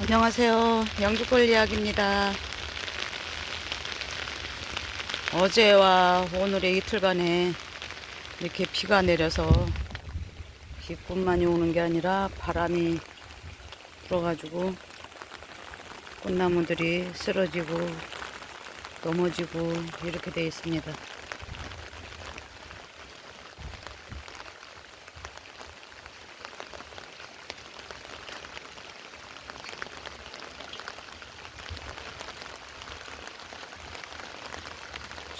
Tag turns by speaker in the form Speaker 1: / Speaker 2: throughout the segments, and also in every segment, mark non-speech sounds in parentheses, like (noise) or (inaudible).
Speaker 1: 안녕하세요. 영주골 이야기입니다. 어제와 오늘의 이틀간에 이렇게 비가 내려서 비뿐만이 오는 게 아니라 바람이 불어가지고 꽃나무들이 쓰러지고 넘어지고 이렇게 되어 있습니다.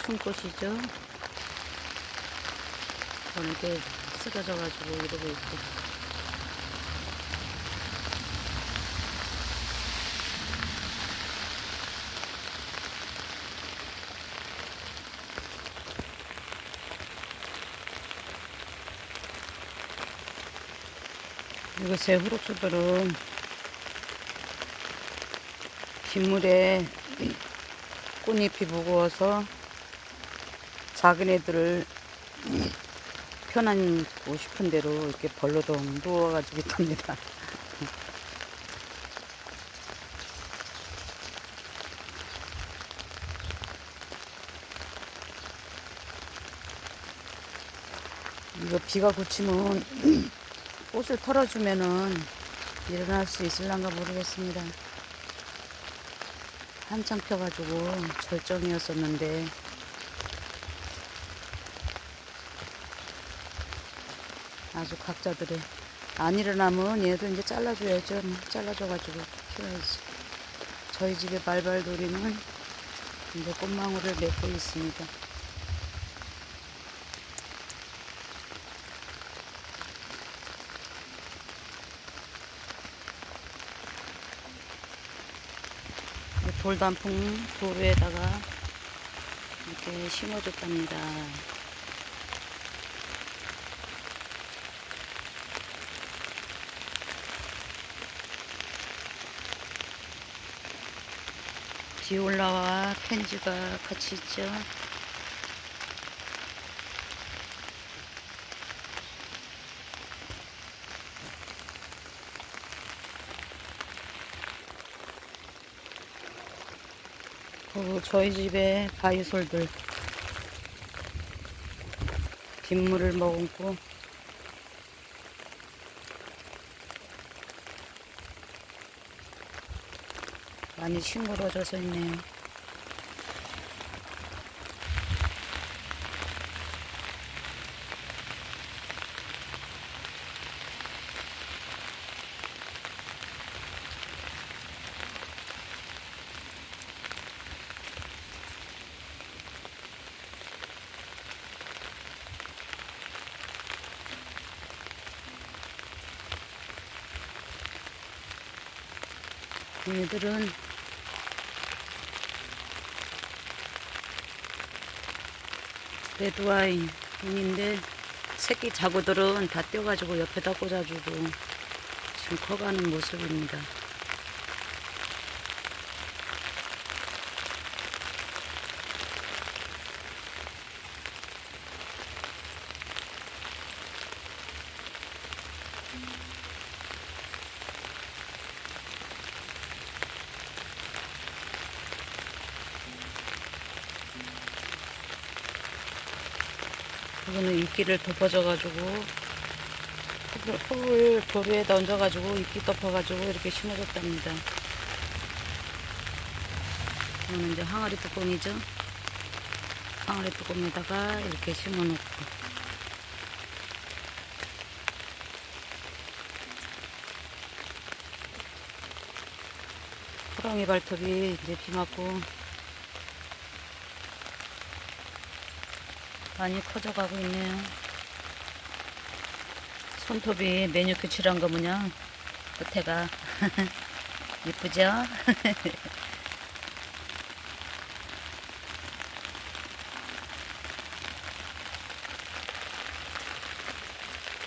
Speaker 1: 춤꽃이죠. 이렇게 쓰러져가지고 이러고 있고. 이것의 후룩수들은 빗물에 (clears throat) 꽃잎이 무거워서 작은 애들을 편안고 싶은 대로 이렇게 벌러덩 누워가지고 있답니다. 이거 비가 그치면 꽃을 털어주면은 일어날 수 있을란가 모르겠습니다. 한창 펴가지고 절정이었었는데 아주 각자들의 안 일어나면 얘도 이제 잘라줘야죠. 뭐 잘라줘가지고 키워야지. 저희 집의 말발돌이는 이제 꽃망울을 맺고 있습니다. 돌단풍 도로에다가 이렇게 심어줬답니다. 비올라와 펜지가 같이 있죠. 그리고 저희 집에 바이솔들 빗물을 머금고 많이 싱그러져서 있네요. 얘들은 레드와인인데 새끼 자구들은 다 떼어가지고 옆에다 꽂아주고 지금 커가는 모습입니다. 이거는 이끼를 덮어줘가지고 흙을, 도로에 던져가지고 이끼 덮어가지고 이렇게 심어줬답니다. 이거는 이제 항아리 뚜껑이죠. 항아리 뚜껑에다가 이렇게 심어놓고 호랑이 발톱이 이제 비 맞고 많이 커져가고 있네요. 손톱이 매니큐 칠한 거 뭐냐? 끝에가 (laughs) 이쁘죠? (laughs)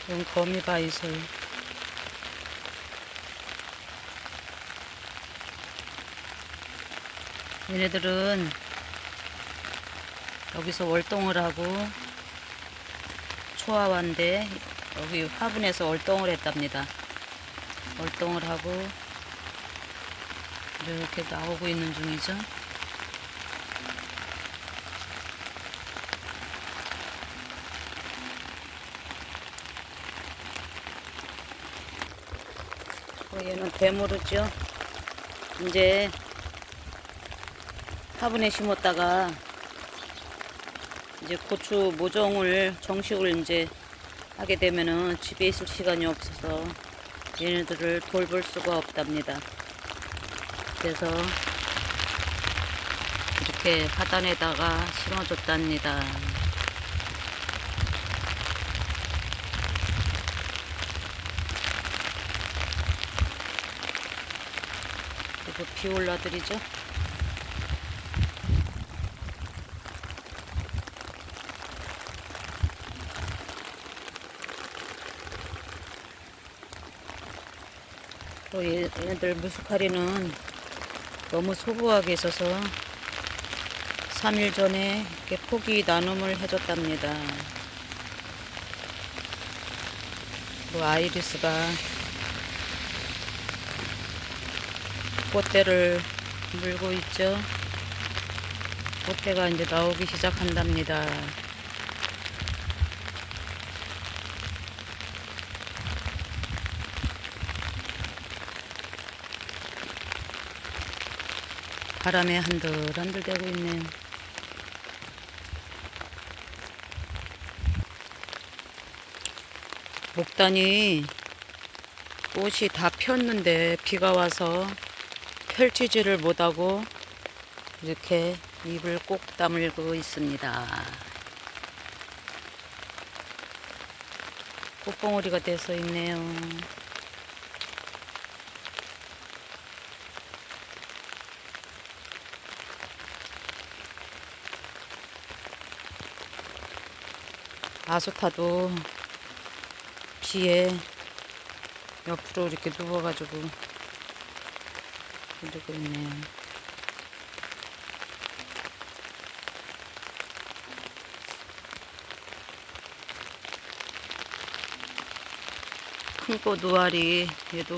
Speaker 1: 이건 거미 바이솔. 얘네들은 여기서 월동을 하고 초아와인데 여기 화분에서 월동을 했답니다. 월동을 하고 이렇게 나오고 있는 중이죠. 어, 얘는 대모르죠. 이제 화분에 심었다가 이제 고추 모종을 정식으로 이제 하게 되면은 집에 있을 시간이 없어서 얘네들을 돌볼 수가 없답니다. 그래서 이렇게 하단에다가 심어줬답니다. 그리고 비올라들이죠. 또 얘- 얘네들 무스카리는 너무 소부하게 있어서 3일 전에 이렇게 포기 나눔을 해줬답니다. 뭐 아이리스가 꽃대를 물고 있죠. 꽃대가 이제 나오기 시작한답니다. 바람에 한들한들 대고 있네요. 목단이 꽃이 다 폈는데 비가 와서 펼치지를 못하고 이렇게 입을 꼭 다물고 있습니다. 꽃봉오리가 돼서 있네요. 아소타도 비에 옆으로 이렇게 누워가지고 이러고 있네요. 큰꽃 누아리 얘도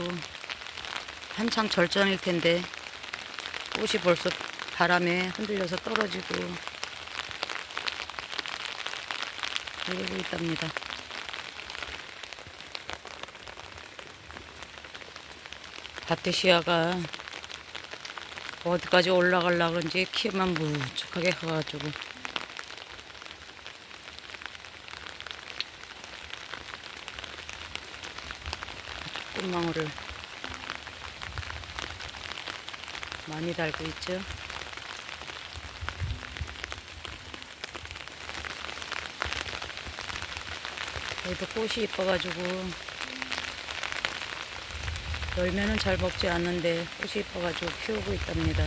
Speaker 1: 한창 절정일 텐데 꽃이 벌써 바람에 흔들려서 떨어지고 이러고 있답니다. 바테시아가 어디까지 올라가려고 이제 키만 무척하게 가가지고 꽃망울을 많이 달고 있죠. 얘도 꽃이 이뻐가지고 열매는 잘 먹지 않는데 꽃이 이뻐가지고 키우고 있답니다.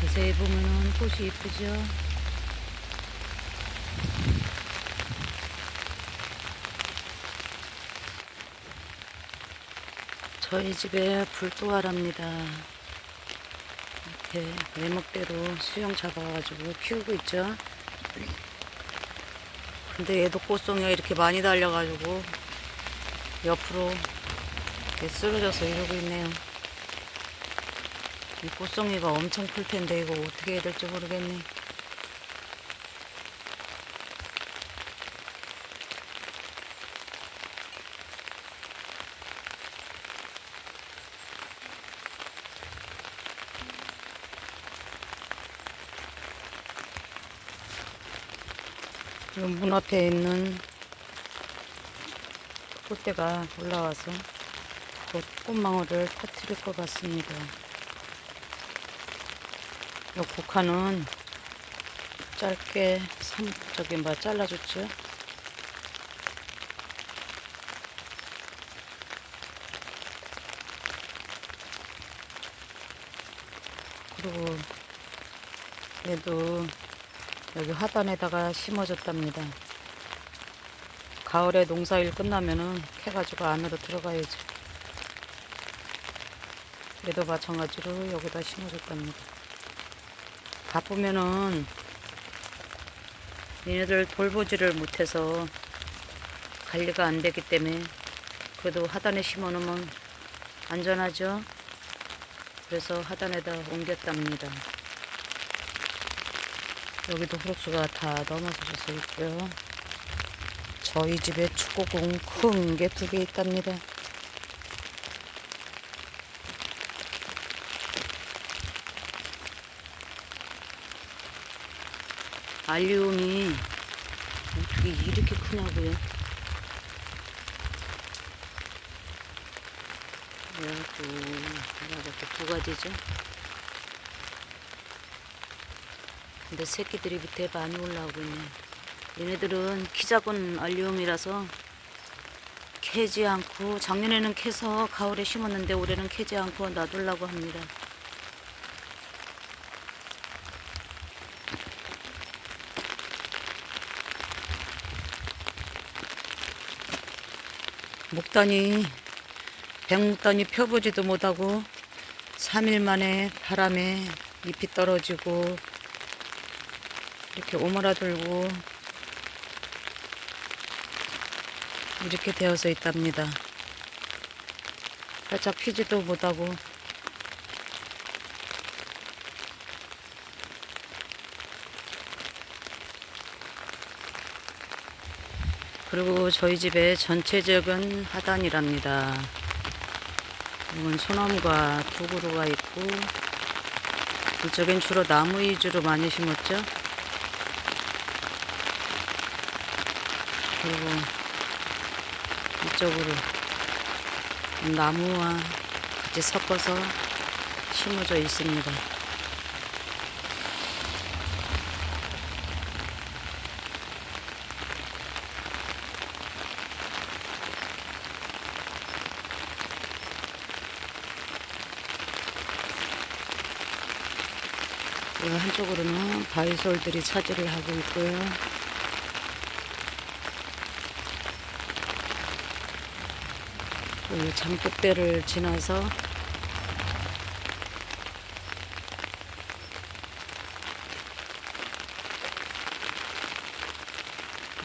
Speaker 1: 자세히 보면은 꽃이 이쁘죠. 저희 집에 불도화랍니다. 이렇게 외목대로 수영 잡아가지고 키우고 있죠. 근데 얘도 꽃송이가 이렇게 많이 달려가지고 옆으로 이렇게 쓰러져서 이러고 있네요. 이 꽃송이가 엄청 클 텐데 이거 어떻게 해야 될지 모르겠네. 문 앞에 있는 꽃대가 올라와서 곧 꽃망울을 터뜨릴 것 같습니다. 이 국화는 짧게 삼, 저기 뭐 잘라줬죠. 그리고 얘도 여기 하단에다가 심어줬답니다. 가을에 농사일 끝나면은 캐가지고 안으로 들어가야죠. 얘도 마찬가지로 여기다 심어줄 겁니다. 바쁘면은 얘네들 돌보지를 못해서 관리가 안 되기 때문에 그래도 하단에 심어 놓으면 안전하죠. 그래서 하단에다 옮겼답니다. 여기도 후록수가 다 넘어져 있고요. 저희 집에 축구공 큰 게 두 개 있답니다. 알리움이 어떻게 이렇게 크냐고요? 그래갖고 이렇게 두 가지죠. 근데 새끼들이 밑에 많이 올라오고 있네. 얘네들은 키 작은 알리움이라서 캐지 않고 작년에는 캐서 가을에 심었는데 올해는 캐지 않고 놔두려고 합니다. 목단이 백목단이 펴보지도 못하고 3일 만에 바람에 잎이 떨어지고 이렇게 오므라들고 이렇게 되어서 있답니다. 살짝 피지도 못하고 그리고 저희 집의 전체적인 하단이랍니다. 이건 소나무가 두 그루가 있고 이쪽엔 주로 나무 위주로 많이 심었죠. 그리고 이쪽으로 나무와 같이 섞어서 심어져 있습니다. 이 한쪽으로는 바위솔들이 차지를 하고 있고요. 이 장독대를 지나서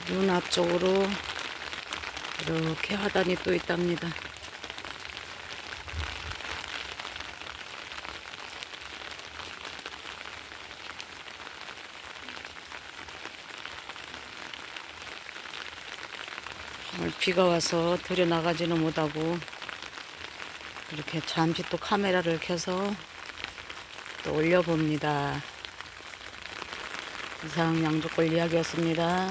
Speaker 1: 눈 앞쪽으로 이렇게 하단이 또 있답니다. 오늘 비가 와서 들여 나가지는 못하고 이렇게 잠시 또 카메라를 켜서 또 올려봅니다. 이상 양조골 이야기였습니다.